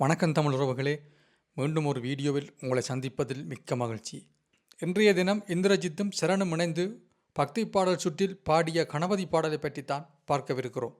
வணக்கம் தமிழ் உறவுகளே. மீண்டும் ஒரு வீடியோவில் உங்களை சந்திப்பதில் மிக்க மகிழ்ச்சி. இன்றைய தினம் இந்திரஜித்தும் சரணும் இணைந்து பக்தி பாடல் சுற்றில் பாடிய கணபதி பாடலை பற்றித்தான் பார்க்கவிருக்கிறோம்.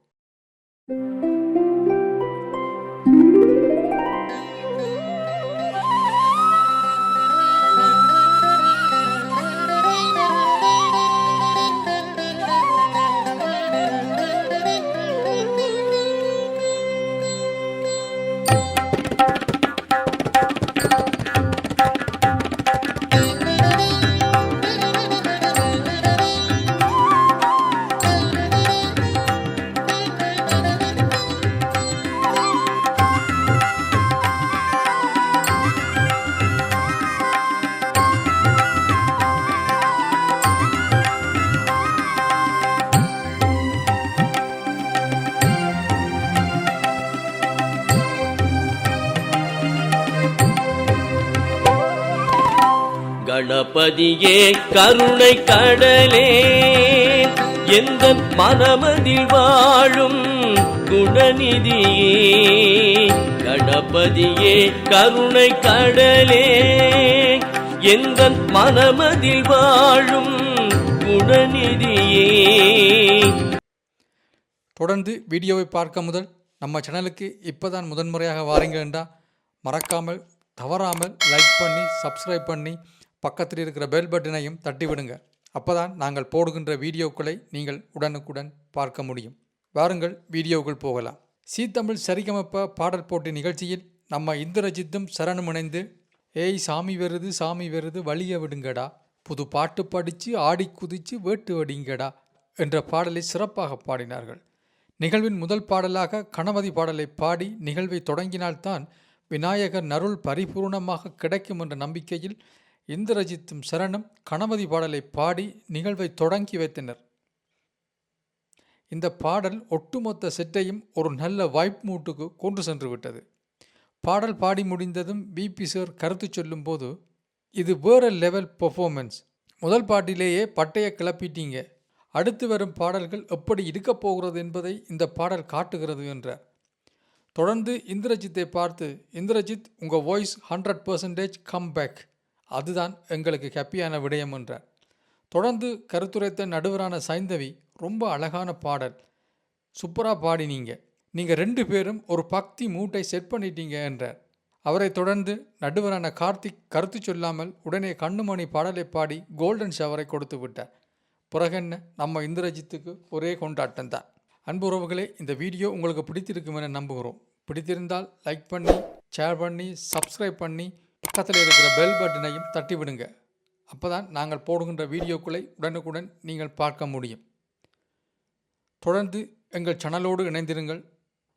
கணபதியே கருணை கடலே. எந்த மனமதில் வாழும் குணநிதியே. கணபதியே கருணை கடலே. எந்த மனமதில் வாழும் குணநிதியே. தொடர்ந்து வீடியோவை பார்க்க முதல் நம்ம சேனலுக்கு இப்போதான் முதன்முறையாக வாரீங்கன்னா மறக்காமல் தவறாமல் லைக் பண்ணி சப்ஸ்கிரைப் பண்ணி பக்கத்தில் இருக்கிற பெல் பட்டனையும் தட்டிவிடுங்க. அப்போதான் நாங்கள் போடுகின்ற வீடியோக்களை நீங்கள் உடனுக்குடன் பார்க்க முடியும். வாருங்கள் வீடியோக்குள் போகலாம். சீ தமிழ் சரிகமப்ப பாடல் போட்டி நிகழ்ச்சியில் நம்ம இந்திரஜித்தும் சரணும் இணைந்து ஏய் சாமி வருது சாமி வருது வழிய விடுங்கடா. புது பாட்டு படித்து ஆடி குதித்து வேட்டு வடிங்கடா என்ற பாடலை சிறப்பாக பாடினார்கள். நிகழ்வின் முதல் பாடலாக கணபதி பாடலை பாடி நிகழ்வை தொடங்கினால்தான் விநாயகர் நருள் பரிபூர்ணமாக கிடைக்கும் என்ற நம்பிக்கையில் இந்திரஜித்தும் சரணும் கணபதி பாடலை பாடி நிகழ்வை தொடங்கி வைத்தனர். இந்த பாடல் ஒட்டுமொத்த செட்டையும் ஒரு நல்ல வைப் மூட்டுக்கு கொண்டு சென்று விட்டது. பாடல் பாடி முடிந்ததும் பிபி சார் கருத்து சொல்லும்போது இது வேற லெவல் பெர்ஃபார்மன்ஸ். முதல் பாட்டிலேயே பட்டையை கிளப்பிட்டீங்க. அடுத்து வரும் பாடல்கள் எப்படி இருக்கப் போகிறது என்பதை இந்த பாடல் காட்டுகிறது என்றார். தொடர்ந்து இந்திரஜித்தை பார்த்து இந்திரஜித் உங்கள் voice hundred percentage come back அதுதான் எங்களுக்கு ஹாப்பியான விடயம் என்றார். தொடர்ந்து கருத்துரைத்த நடுவரான சைந்தவி ரொம்ப அழகான பாடல். சூப்பராக பாடினீங்க. நீங்கள் ரெண்டு பேரும் ஒரு பக்தி மூட்டை செட் பண்ணிட்டீங்க என்றார். அவரை தொடர்ந்து நடுவரான கார்த்திக் கருத்து சொல்லாமல் உடனே கண்ணுமணி பாடலை பாடி கோல்டன் ஷவரை கொடுத்து விட்டார். பிறகென்ன நம்ம இந்திரஜித்துக்கு ஒரே கொண்டாட்டம் தான். அன்பு உறவுகளே இந்த வீடியோ உங்களுக்கு பிடித்திருக்கும் என நம்புகிறோம். பிடித்திருந்தால் லைக் பண்ணி ஷேர் பண்ணி சப்ஸ்கிரைப் பண்ணி பக்கத்தில் இருக்கிற பெல் பட்டனையும் தட்டி விடுங்க அப்போ தான் நாங்கள் போடுகின்ற வீடியோக்களை உடனுக்குடன் நீங்கள் பார்க்க முடியும். தொடர்ந்து எங்கள் சேனலோடு இணைந்திருங்கள்.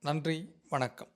நன்றி வணக்கம்.